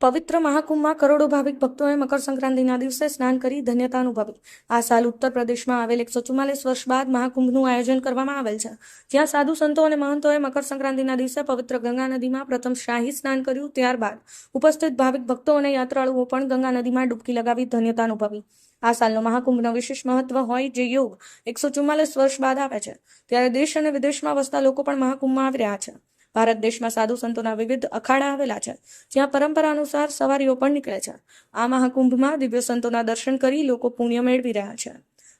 પવિત્ર મહાકુંભમાં કરોડો ભાવિક ભક્તોએ મકર સંક્રાંતિના દિવસે સ્નાન કરી ધન્યતા અનુભવી. આ સાલ ઉત્તર પ્રદેશમાં આવેલ એકસો ચુમ્માલીસ વર્ષ બાદ મહાકુંભનું આયોજન કરવામાં આવેલ છે. જ્યાં સાધુ સંતો અને મહંતોએ મકર સંક્રાંતિના દિવસે પવિત્ર ગંગા નદીમાં પ્રથમ શાહી સ્નાન કર્યું ત્યારબાદ ઉપસ્થિત ભાવિક ભક્તો અને યાત્રાળુઓ પણ ગંગા નદીમાં ડૂબકી લગાવી ધન્યતા અનુભવી. આ સાલનો મહાકુંભનો વિશેષ મહત્વ હોય જે યોગ એકસો ચુમ્માલીસ વર્ષ બાદ આવે છે. ત્યારે દેશ અને વિદેશમાં વસતા લોકો પણ મહાકુંભમાં આવી રહ્યા છે. ભારત દેશમાં સાધુ સંતોના વિવિધ અખાડા આવેલા છે, જ્યાં પરંપરા અનુસાર સવારીઓ પણ નીકળે છે. આ મહાકુંભમાં દિવ્ય સંતોના દર્શન કરી લોકો પુણ્ય મેળવી રહ્યા છે.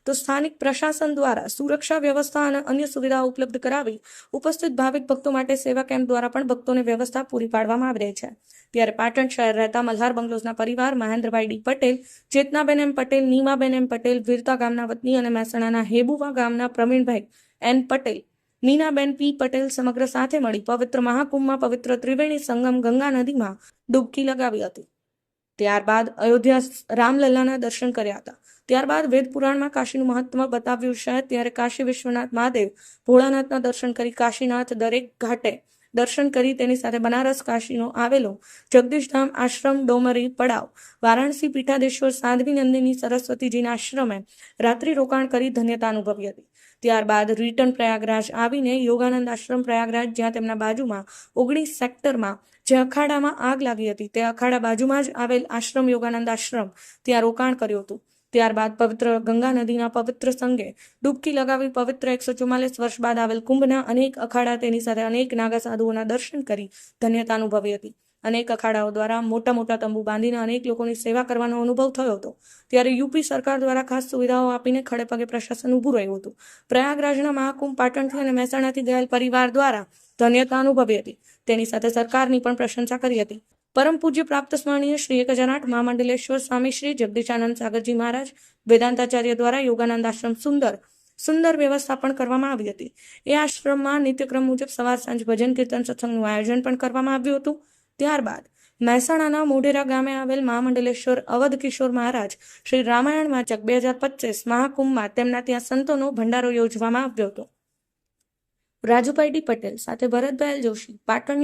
તો સ્થાનિક પ્રશાસન દ્વારા સુરક્ષા વ્યવસ્થા અને અન્ય સુવિધાઓ ઉપલબ્ધ કરાવી ઉપસ્થિત ભાવિક ભક્તો માટે સેવા કેમ્પ દ્વારા પણ ભક્તોને વ્યવસ્થા પૂરી પાડવામાં આવી રહી છે. ત્યારે પાટણ શહેર રહેતા મલ્હાર બંગલોઝના પરિવાર Mahendrabhai D Patel, Chetnaben M Patel, Nimaben M Patel, Virta ગામના વતની અને મહેસાણાના હેબુવા ગામના પ્રવીણભાઈ એન પટેલ નીનાબેન પી. પટેલ સમગ્ર સાથે મળી પવિત્ર મહાકુંભમાં પવિત્ર ત્રિવેણી સંગમ ગંગા નદીમાં ડૂબકી લગાવી હતી. ત્યારબાદ અયોધ્યા રામલલ્લાના દર્શન કર્યા હતા. ત્યારબાદ વેદ પુરાણમાં કાશીનું મહત્વ બતાવ્યું છે. ત્યારે કાશી વિશ્વનાથ મહાદેવ ભોળાનાથના દર્શન કરી કાશીનાથ દરેક ઘાટે દર્શન કરી તેની સાથે બનારસ કાશીનો આવેલો જગદીશધામ આશ્રમ ડોમરી પડાવ. વારાણસી પીઠાદેશ્વર સાધ્વી નંદિની સરસ્વતીજીના આશ્રમે રાત્રિ રોકાણ કરી ધન્યતા અનુભવી હતી. ત્યારબાદ રિટર્ન પ્રયાગરાજ આવીને યોગાનંદ આશ્રમ પ્રયાગરાજ, જ્યાં તેમના બાજુમાં ઓગણીસ સેક્ટરમાં જે અખાડામાં આગ લાગી હતી, તે અખાડા બાજુમાં જ આવેલ આશ્રમ યોગાનંદ આશ્રમ ત્યાં રોકાણ કર્યું હતું. ત્યારબાદ પવિત્ર ગંગા નદીના પવિત્ર સંગે ડૂબકી લગાવી પવિત્ર એકસો ચુમ્માલીસ વર્ષ બાદ આવેલ કુંભના અનેક અખાડા તેની સાથે અનેક નાગા સાધુઓના દર્શન કરી ધન્યતા અનુભવી હતી. અનેક અખાડાઓ દ્વારા મોટા મોટા તંબુ બાંધીને અનેક લોકોની સેવા કરવાનો અનુભવ થયો હતો. ત્યારે યુપી સરકાર દ્વારા ખાસ સુવિધાઓ આપીને ખડે પગે પ્રશાસન ઊભું રહ્યું હતું. પ્રયાગરાજના મહાકુંભ પાટણથી અને મહેસાણાથી ગયેલ પરિવાર દ્વારા ધન્યતા અનુભવી હતી. તેની સાથે સરકારની પણ પ્રશંસા કરી હતી. પરમ પૂજ્ય પ્રાપ્ત સ્મરણીય શ્રી એક હજાર આઠ મહામંડલેશ્વર સ્વામી શ્રી જગદીશાનંદ સાગરજી મહારાજ વેદાંતાચાર્ય દ્વારા યોગાનંદ આશ્રમ સુંદર સુંદર વ્યવસ્થા પણ કરવામાં આવી હતી. એ આશ્રમમાં નિત્યક્રમ મુજબ સવાર સાંજ ભજન કીર્તન સત્સંગનું આયોજન પણ કરવામાં આવ્યું હતું. ત્યારબાદ મહેસાણાના મોઢેરા ગામે આવેલ મહામંડલેશ્વર અવધ કિશોર મહારાજ શ્રી રામાયણ વાચક બે હજાર પચીસ મહાકુંભમાં તેમના ત્યાં સંતોનો ભંડારો યોજવામાં આવ્યો હતો. રાજુભાઈ ડી પટેલ સાથે ભરતભાઈ જોશી પાટણ